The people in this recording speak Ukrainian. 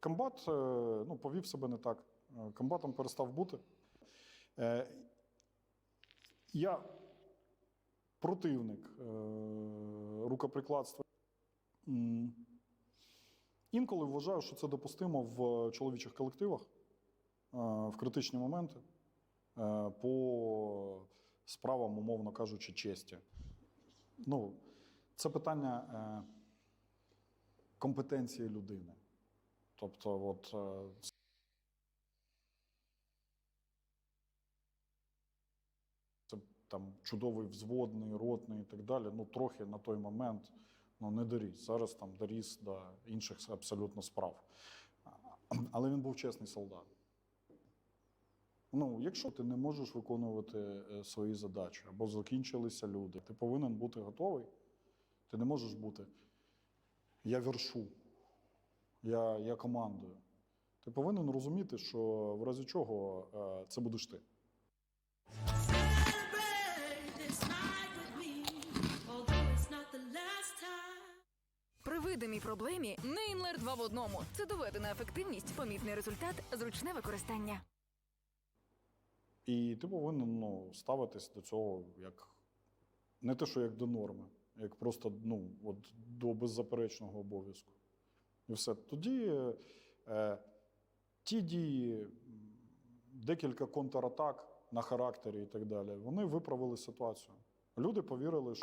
Комбат е, ну, повів себе не так. Е, Комбатом перестав бути. Е, Я противник рукоприкладства. Інколи вважаю, що це допустимо в чоловічих колективах в критичні моменти по справам, умовно кажучи, честі. Ну, це питання компетенції людини. Тобто, от, е, там чудовий взводний, ротний і так далі. Ну, трохи на той момент ну, не доріс. Зараз там доріс до інших абсолютно справ. Але він був чесний солдат. Ну, якщо ти не можеш виконувати е, свої задачі або закінчилися люди, ти повинен бути готовий. Ти не можеш бути. Я вершу, я, я командую. Ти повинен розуміти, що в разі чого е, це будеш ти. При видимій проблемі Нейнлер 2 в одному. Це доведена ефективність, помітний результат, зручне використання. І ти повинен ну, ставитись до цього як не те, що як до норми, як просто ну, от, до беззаперечного обов'язку. І все. Тоді е, ті дії, декілька контратак на характері і так далі, вони виправили ситуацію. Люди повірили, що